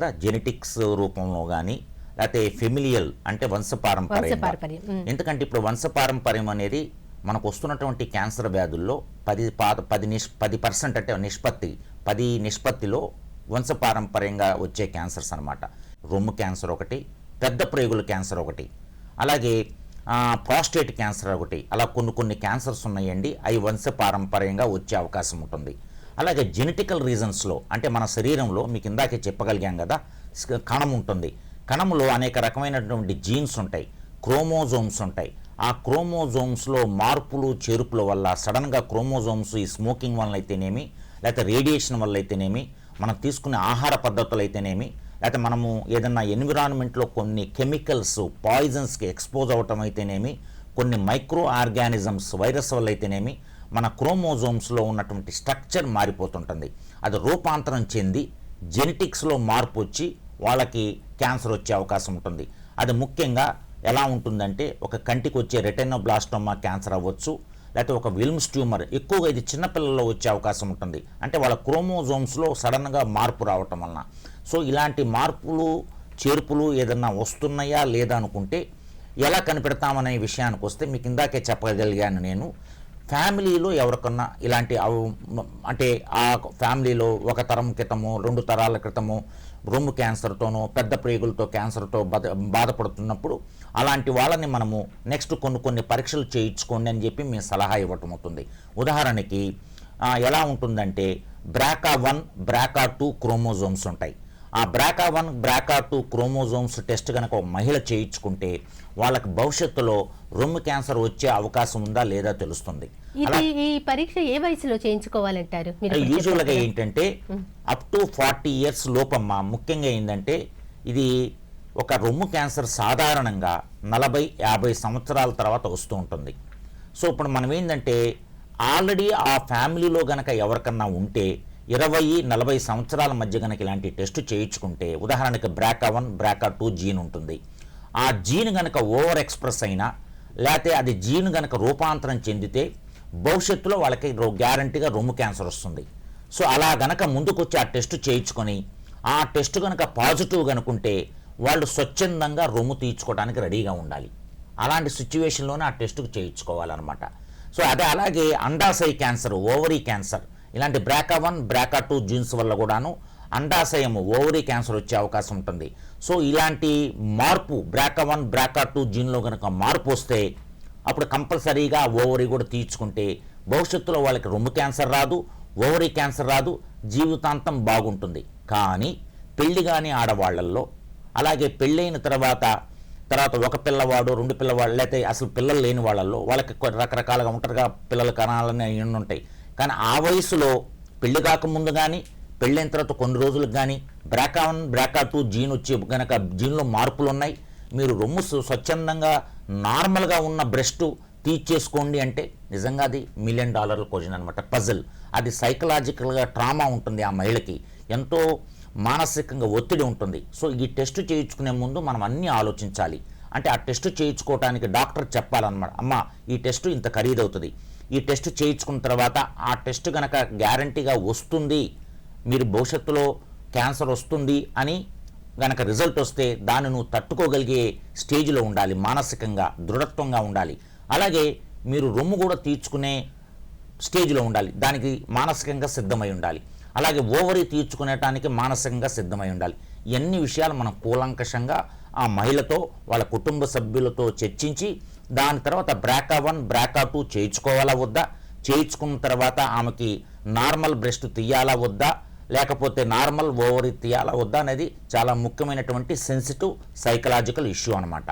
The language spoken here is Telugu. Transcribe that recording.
కదా జెనెటిక్స్ రూపంలో కానీ లేకపోతే ఫెమిలియల్ అంటే వంశపారంపర్యం. ఎందుకంటే ఇప్పుడు వంశపారంపర్యం అనేది మనకు వస్తున్నటువంటి క్యాన్సర్ వ్యాధుల్లో పది పది నిష్ పది పర్సెంట్ అంటే నిష్పత్తి పది నిష్పత్తిలో వంశపారంపర్యంగా వచ్చే క్యాన్సర్స్ అన్నమాట. రొమ్ము క్యాన్సర్ ఒకటి పెద్ద ప్రేగుల క్యాన్సర్ ఒకటి అలాగే ప్రాస్టేట్ క్యాన్సర్ ఒకటి అలా కొన్ని కొన్ని క్యాన్సర్స్ ఉన్నాయండి అవి వంశపారంపర్యంగా వచ్చే అవకాశం ఉంటుంది. అలాగే జెనెటికల్ రీజన్స్లో అంటే మన శరీరంలో మీకు ఇందాకే చెప్పగలిగాం కదా కణం ఉంటుంది. కణంలో అనేక రకమైనటువంటి జీన్స్ ఉంటాయి. క్రోమోజోమ్స్ ఉంటాయి. ఆ క్రోమోజోమ్స్లో మార్పులు చేర్పుల వల్ల సడన్గా క్రోమోజోమ్స్ ఈ స్మోకింగ్ వల్ల అయితేనేమి లేకపోతే రేడియేషన్ వల్ల అయితేనేమి మనం తీసుకునే ఆహార పద్ధతులు అయితేనేమి లేకపోతే మనము ఏదన్నా ఎన్విరాన్మెంట్లో కొన్ని కెమికల్స్ పాయిజన్స్కి ఎక్స్పోజ్ అవ్వటం అయితేనేమి కొన్ని మైక్రో ఆర్గానిజమ్స్ వైరస్ వల్ల అయితేనేమి మన క్రోమోజోమ్స్లో ఉన్నటువంటి స్ట్రక్చర్ మారిపోతుంటుంది. అది రూపాంతరం చెంది జెనెటిక్స్లో మార్పు వచ్చి వాళ్ళకి క్యాన్సర్ వచ్చే అవకాశం ఉంటుంది. అది ముఖ్యంగా ఎలా ఉంటుందంటే ఒక కంటికి వచ్చే రెటెనోబ్లాస్టోమా క్యాన్సర్ అవ్వచ్చు లేకపోతే ఒక విల్మ్స్ ట్యూమర్ ఎక్కువగా ఇది చిన్నపిల్లల్లో వచ్చే అవకాశం ఉంటుంది. అంటే వాళ్ళ క్రోమోజోమ్స్లో సడన్గా మార్పు రావటం వలన. సో ఇలాంటి మార్పులు చేర్పులు ఏదన్నా వస్తున్నాయా లేదా అనుకుంటే ఎలా కనిపెడతామనే విషయానికి వస్తే మీకు ఇందాకే చెప్పగలిగాను నేను. ఫ్యామిలీలో ఎవరికన్నా ఇలాంటి అంటే ఆ ఫ్యామిలీలో ఒక తరం క్రితము రెండు తరాల క్రితము రొమ్ము క్యాన్సర్తోనో పెద్ద ప్రేగులతో క్యాన్సర్తో బాధ బాధపడుతున్నప్పుడు అలాంటి వాళ్ళని మనము నెక్స్ట్ కొన్ని కొన్ని పరీక్షలు చేయించుకోండి అని చెప్పి మేము సలహా ఇవ్వటం అవుతుంది. ఉదాహరణకి ఎలా ఉంటుందంటే BRCA one BRCA two chromosomes ఉంటాయి. ఆ BRCA one BRCA two chromosomes test కనుక ఒక మహిళ చేయించుకుంటే వాళ్ళకి భవిష్యత్తులో రొమ్ము క్యాన్సర్ వచ్చే అవకాశం ఉందా లేదా తెలుస్తుంది. ఈ పరీక్ష ఏ వయసులో చేయించుకోవాలంటారు? యూజువల్గా. ఏంటంటే అప్ టు ఫార్టీ ఇయర్స్ లోపమ్మ ముఖ్యంగా ఏంటంటే ఇది ఒక రొమ్ము క్యాన్సర్ సాధారణంగా నలభై యాభై సంవత్సరాల తర్వాత వస్తూ ఉంటుంది. సో ఇప్పుడు మనం ఏంటంటే ఆల్రెడీ ఆ ఫ్యామిలీలో గనక ఎవరికన్నా ఉంటే ఇరవై నలభై సంవత్సరాల మధ్య కనుక ఇలాంటి టెస్ట్ చేయించుకుంటే ఉదాహరణకి BRCA one BRCA two gene ఉంటుంది. ఆ జీన్ గనక ఓవర్ ఎక్స్ప్రెస్ అయినా లేకపోతే అది జీన్ గనక రూపాంతరం చెందితే భవిష్యత్తులో వాళ్ళకి గ్యారంటీగా రొమ్ము క్యాన్సర్ వస్తుంది. సో అలా గనక ముందుకొచ్చి ఆ టెస్ట్ చేయించుకొని ఆ టెస్ట్ గనక పాజిటివ్ కనుకుంటే వాళ్ళు స్వచ్ఛందంగా రొమ్ము తీర్చుకోవడానికి రెడీగా ఉండాలి. అలాంటి సిచ్యువేషన్లోనే ఆ టెస్ట్కు చేయించుకోవాలన్నమాట. సో అదే అలాగే అండాశయ క్యాన్సర్ ఓవరీ క్యాన్సర్ ఇలాంటి BRCA one BRCA two genes వల్ల కూడాను అండాశయం ఓవరీ క్యాన్సర్ వచ్చే అవకాశం ఉంటుంది. సో ఇలాంటి మార్పు బ్రాకా వన్ బ్రాకా టూ జీన్లో కనుక మార్పు వస్తే అప్పుడు కంపల్సరీగా ఓవరీ కూడా తీర్చుకుంటే భవిష్యత్తులో వాళ్ళకి రొమ్ము క్యాన్సర్ రాదు ఓవరీ క్యాన్సర్ రాదు జీవితాంతం బాగుంటుంది. కానీ పెళ్ళి కాని ఆడవాళ్ళల్లో అలాగే పెళ్ళైన తర్వాత తర్వాత ఒక పిల్లవాడు రెండు పిల్లవాడు లేకపోతే అసలు పిల్లలు లేని వాళ్ళల్లో వాళ్ళకి రకరకాలుగా ఉంటారుగా పిల్లలు కనాలని ఉంటాయి కానీ ఆ వయసులో పెళ్ళి కాకముందు కానీ పెళ్ళైన తర్వాత కొన్ని రోజులకు కానీ BRCA one BRCA two gene వచ్చి కనుక జీన్లో మార్పులు ఉన్నాయి మీరు రొమ్ము స్వచ్ఛందంగా నార్మల్గా ఉన్న బ్రెస్ట్ తీర్చేసుకోండి అంటే నిజంగా అది మిలియన్ డాలర్ల క్వశ్చన్ అనమాట పజిల్ అది సైకలాజికల్గా ట్రామా ఉంటుంది ఆ మహిళకి. ఎంతో మానసికంగా ఒత్తిడి ఉంటుంది. సో ఈ టెస్ట్ చేయించుకునే ముందు మనం అన్నీ ఆలోచించాలి. అంటే ఆ టెస్ట్ చేయించుకోవడానికి డాక్టర్ చెప్పాలన్నమాట. అమ్మ ఈ టెస్ట్ ఇంత ఖరీదవుతుంది. ఈ టెస్ట్ చేయించుకున్న తర్వాత ఆ టెస్ట్ కనుక గ్యారంటీగా వస్తుంది మీరు భవిష్యత్తులో క్యాన్సర్ వస్తుంది అని గనక రిజల్ట్ వస్తే దాన్ని నువ్వు తట్టుకోగలిగే స్టేజ్లో ఉండాలి మానసికంగా దృఢత్వంగా ఉండాలి. అలాగే మీరు రొమ్ము కూడా తీర్చుకునే స్టేజ్లో ఉండాలి దానికి మానసికంగా సిద్ధమై ఉండాలి. అలాగే ఓవరి తీర్చుకునేటానికి మానసికంగా సిద్ధమై ఉండాలి. ఇవన్నీ విషయాలు మనం కూలంకషంగా ఆ మహిళతో వాళ్ళ కుటుంబ సభ్యులతో చర్చించి దాని తర్వాత బ్రాకా వన్ బ్రాకా టూ చేయించుకోవాలా వద్దా? చేయించుకున్న తర్వాత ఆమెకి నార్మల్ బ్రెస్ట్ తీయాలా వద్దా? లేకపోతే నార్మల్ ఓవర్ తీయాలా వద్దా అనేది చాలా ముఖ్యమైనటువంటి సెన్సిటివ్ సైకలాజికల్ ఇష్యూ అనమాట